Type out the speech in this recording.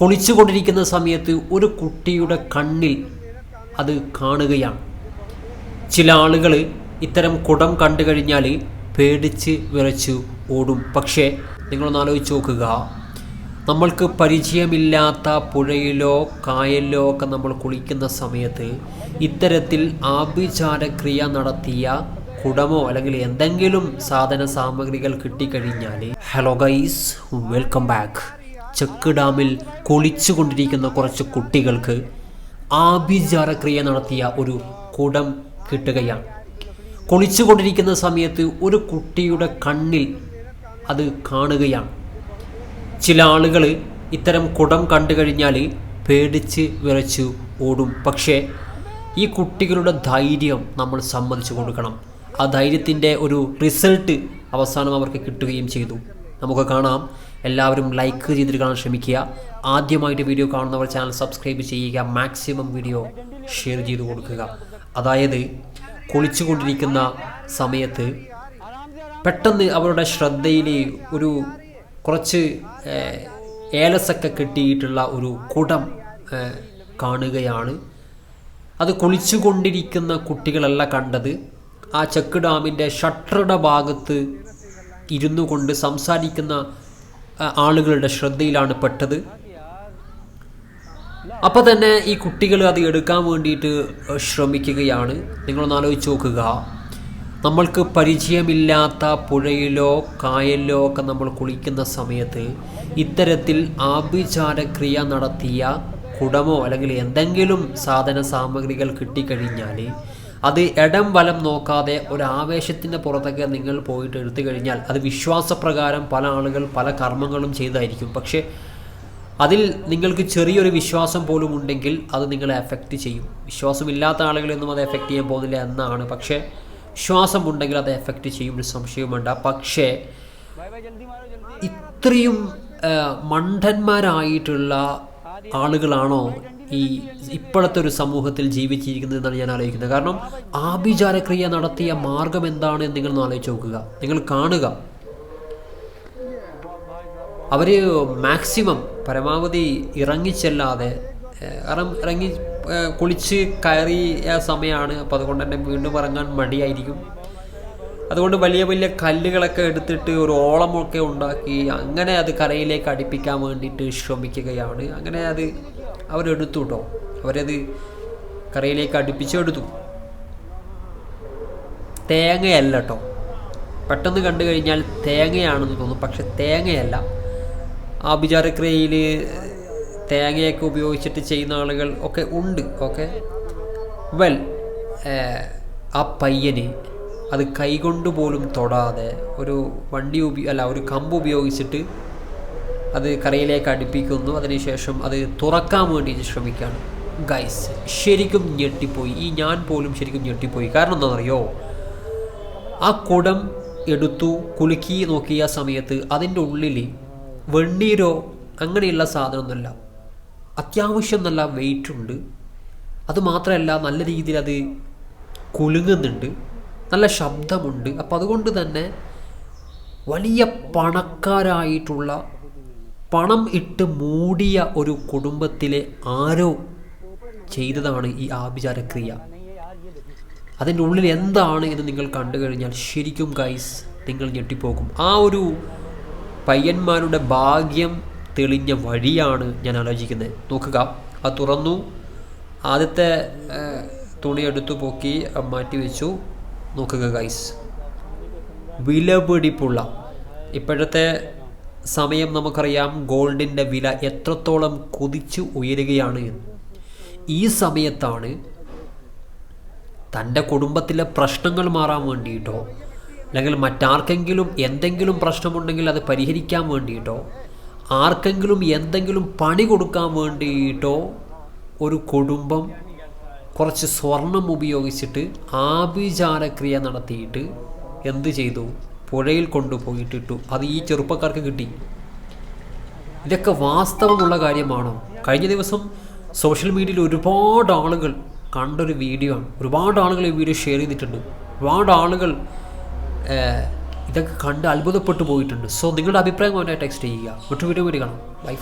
കുളിച്ചുകൊണ്ടിരിക്കുന്ന സമയത്ത് ഒരു കുട്ടിയുടെ കണ്ണിൽ അത് കാണുകയാണ്. ചില ആളുകൾ ഇത്തരം കുടം കണ്ടു കഴിഞ്ഞാൽ പേടിച്ച് വിറച്ച് ഓടും. പക്ഷേ നിങ്ങളൊന്ന് ആലോചിച്ച് നോക്കുക. നമ്മൾക്ക് പരിചയമില്ലാത്ത പുഴയിലോ കായലിലോ ഒക്കെ നമ്മൾ കുളിക്കുന്ന സമയത്ത് ഇത്തരത്തിൽ ആഭിചാരക്രിയ നടത്തിയ കുടമോ അല്ലെങ്കിൽ എന്തെങ്കിലും സാധന സാമഗ്രികൾ കിട്ടിക്കഴിഞ്ഞാൽ hello guys welcome back check ഡാമിൽ കുളിച്ചുകൊണ്ടിരിക്കുന്ന കുറച്ച് കുട്ടികൾക്ക് ആഭിചാരക്രിയ നടത്തിയ ഒരു കുടം കിട്ടുകയാണ്. കുളിച്ചുകൊണ്ടിരിക്കുന്ന സമയത്ത് ഒരു കുട്ടിയുടെ കണ്ണിൽ അത് കാണുകയാണ്. ചില ആളുകൾ ഇത്തരം കുടം കണ്ടു കഴിഞ്ഞാൽ പേടിച്ച് വിറച്ചു ഓടും. പക്ഷേ ഈ കുട്ടികളുടെ ധൈര്യം നമ്മൾ സമ്മതിച്ചു കൊടുക്കണം. ആ ധൈര്യത്തിന്റെ ഒരു റിസൾട്ട് അവസാനം അവർക്ക് കിട്ടുകയും ചെയ്തു. നമുക്ക് കാണാം. എല്ലാവരും ലൈക്ക് ചെയ്തിട്ട് കാണാൻ ശ്രമിക്കുക. ആദ്യമായിട്ട് വീഡിയോ കാണുന്നവർ ചാനൽ സബ്സ്ക്രൈബ് ചെയ്യുക. മാക്സിമം വീഡിയോ ഷെയർ ചെയ്ത് കൊടുക്കുക. അതായത് കുളിച്ചുകൊണ്ടിരിക്കുന്ന സമയത്ത് പെട്ടെന്ന് അവരുടെ ശ്രദ്ധയിൽ ഒരു കുറച്ച് ഏലസൊക്കെ കെട്ടിയിട്ടുള്ള ഒരു കുടം കാണുകയാണ്. അത് കുളിച്ചുകൊണ്ടിരിക്കുന്ന കുട്ടികളല്ല കണ്ടത്. ആ ചെക്ക് ഡാമിന്റെ ഷട്ടറുടെ ഭാഗത്ത് ഇരുന്നു കൊണ്ട് സംസാരിക്കുന്ന ആളുകളുടെ ശ്രദ്ധയിലാണ് പെട്ടത്. അപ്പം തന്നെ ഈ കുട്ടികൾ അത് എടുക്കാൻ വേണ്ടിയിട്ട് ശ്രമിക്കുകയാണ്. നിങ്ങളൊന്ന് ആലോചിച്ച് നോക്കുക. നമ്മൾക്ക് പരിചയമില്ലാത്ത പുഴയിലോ കായലിലോ ഒക്കെ നമ്മൾ കുളിക്കുന്ന സമയത്ത് ഇത്തരത്തിൽ ആഭിചാരക്രിയ നടത്തിയ കുടമോ അല്ലെങ്കിൽ എന്തെങ്കിലും സാധന സാമഗ്രികൾ കിട്ടിക്കഴിഞ്ഞാൽ അത് ഇടം വലം നോക്കാതെ ഒരു ആവേശത്തിന്റെ പുറത്തൊക്കെ നിങ്ങൾ പോയിട്ട് എടുത്തു കഴിഞ്ഞാൽ അത് വിശ്വാസപ്രകാരം പല ആളുകൾ പല കർമ്മങ്ങളും ചെയ്തായിരിക്കും. പക്ഷേ അതിൽ നിങ്ങൾക്ക് ചെറിയൊരു വിശ്വാസം പോലും ഉണ്ടെങ്കിൽ അത് നിങ്ങളെ എഫക്റ്റ് ചെയ്യും. വിശ്വാസമില്ലാത്ത ആളുകളൊന്നും അത് എഫക്റ്റ് ചെയ്യാൻ പോകുന്നില്ല എന്നാണ്. പക്ഷേ വിശ്വാസം ഉണ്ടെങ്കിൽ അത് എഫക്റ്റ് ചെയ്യും ഒരു സംശയവും വേണ്ട. പക്ഷേ ഇത്രയും മണ്ടന്മാരായിട്ടുള്ള ആളുകളാണോ ഈ ഇപ്പോഴത്തെ ഒരു സമൂഹത്തിൽ ജീവിച്ചിരിക്കുന്നത് എന്നാണ് ഞാൻ ആലോചിക്കുന്നത്. കാരണം ആഭിചാരക്രിയ നടത്തിയ മാർഗം എന്താണ് എന്ന് നിങ്ങളൊന്ന് ആലോചിച്ച് നോക്കുക. നിങ്ങൾ കാണുക. അവർ മാക്സിമം പരമാവധി ഇറങ്ങിച്ചെല്ലാതെ ഇറങ്ങി കുളിച്ച് കയറിയ സമയമാണ്. അപ്പോൾ അതുകൊണ്ട് തന്നെ വീണ്ടും ഇറങ്ങാൻ മടിയായിരിക്കും. അതുകൊണ്ട് വലിയ വലിയ കല്ലുകളൊക്കെ എടുത്തിട്ട് ഒരു ഓളമൊക്കെ ഉണ്ടാക്കി അങ്ങനെ അത് കരയിലേക്ക് അടുപ്പിക്കാൻ വേണ്ടിയിട്ട് ശ്രമിക്കുകയാണ്. അങ്ങനെ അത് അവരെടുത്തു കേട്ടോ അവരത് കരയിലേക്ക് അടുപ്പിച്ചെടുത്തു തേങ്ങയല്ല കേട്ടോ പെട്ടെന്ന് കണ്ടു കഴിഞ്ഞാൽ തേങ്ങയാണെന്ന് തോന്നും. പക്ഷെ തേങ്ങയല്ല. ആഭിചാരക്രിയയിൽ തേങ്ങയൊക്കെ ഉപയോഗിച്ചിട്ട് ചെയ്യുന്ന ആളുകൾ ഒക്കെ ഉണ്ട്. ഓക്കെ? വെൽ ആ പയ്യന് അത് കൈകൊണ്ട് പോലും തൊടാതെ ഒരു വണ്ടി ഉപയോ അല്ല ഒരു കമ്പ് ഉപയോഗിച്ചിട്ട് അത് കറിയിലേക്ക് അടുപ്പിക്കുന്നു. അതിനുശേഷം അത് തുറക്കാൻ വേണ്ടി ശ്രമിക്കുകയാണ്. ഗൈസ് ശരിക്കും ഞെട്ടിപ്പോയി. ഈ ഞാൻ പോലും ശരിക്കും ഞെട്ടിപ്പോയി. കാരണം എന്താണെന്നറിയോ? ആ കുടം എടുത്തു കുലുക്കി നോക്കിയ സമയത്ത് അതിന്റെ ഉള്ളിൽ വെണ്ണീരോ അങ്ങനെയുള്ള സാധനമൊന്നുമല്ല. അത്യാവശ്യം നല്ല വെയിറ്റ് ഉണ്ട്. അതുമാത്രമല്ല നല്ല രീതിയിൽ അത് കുലുങ്ങുന്നുണ്ട്. നല്ല ശബ്ദമുണ്ട്. അപ്പം അതുകൊണ്ട് തന്നെ വലിയ പണക്കാരായിട്ടുള്ള പണം ഇട്ട് മൂടിയ ഒരു കുടുംബത്തിലെ ആരോ ചെയ്തതാണ് ഈ ആഭിചാരക്രിയ. അതിന്റെ ഉള്ളിൽ എന്താണ് എന്ന് നിങ്ങൾ കണ്ടു കഴിഞ്ഞാൽ ശരിക്കും ഗൈസ് നിങ്ങൾ ഞെട്ടിപ്പോകും. ആ ഒരു പയ്യന്മാരുടെ ഭാഗ്യം തെളിഞ്ഞ വഴിയാണ് ഞാൻ ആലോചിക്കുന്നത്. നോക്കുക ആ തുറന്നു ആദ്യത്തെ തുണി എടുത്തു പൊക്കി മാറ്റി വെച്ചു. നോക്കുക ഗൈസ് വിലപിടിപ്പുള്ള ഇപ്പോഴത്തെ സമയം നമുക്കറിയാം ഗോൾഡിന്റെ വില എത്രത്തോളം കുതിച്ചു ഉയരുകയാണ് എന്ന്. ഈ സമയത്താണ് തന്റെ കുടുംബത്തിലെ പ്രശ്നങ്ങൾ മാറാൻ വേണ്ടിയിട്ടോ അല്ലെങ്കിൽ മറ്റാർക്കെങ്കിലും എന്തെങ്കിലും പ്രശ്നമുണ്ടെങ്കിൽ അത് പരിഹരിക്കാൻ വേണ്ടിയിട്ടോ ആർക്കെങ്കിലും എന്തെങ്കിലും പണി കൊടുക്കാൻ വേണ്ടിയിട്ടോ ഒരു കുടുംബം കുറച്ച് സ്വർണം ഉപയോഗിച്ചിട്ട് ആഭിചാരക്രിയ നടത്തിയിട്ട് എന്ത് ചെയ്തു? പുഴയിൽ കൊണ്ടുപോയിട്ടിട്ടു. അത് ഈ ചെറുപ്പക്കാർക്ക് കിട്ടി. ഇതൊക്കെ വാസ്തവമുള്ള കാര്യമാണോ? കഴിഞ്ഞ ദിവസം സോഷ്യൽ മീഡിയയിൽ ഒരുപാട് ആളുകൾ കണ്ടൊരു വീഡിയോ ആണ്. ഒരുപാട് ആളുകൾ ഈ വീഡിയോ ഷെയർ ചെയ്തിട്ടുണ്ട്. ഒരുപാട് ആളുകൾ ഇതൊക്കെ കണ്ട് അത്ഭുതപ്പെട്ടു പോയിട്ടുണ്ട്. സോ നിങ്ങളുടെ അഭിപ്രായം കൊണ്ട് ടെക്സ്റ്റ് ചെയ്യുക. മറ്റു വീഡിയോ കൂടി കാണാം ബൈ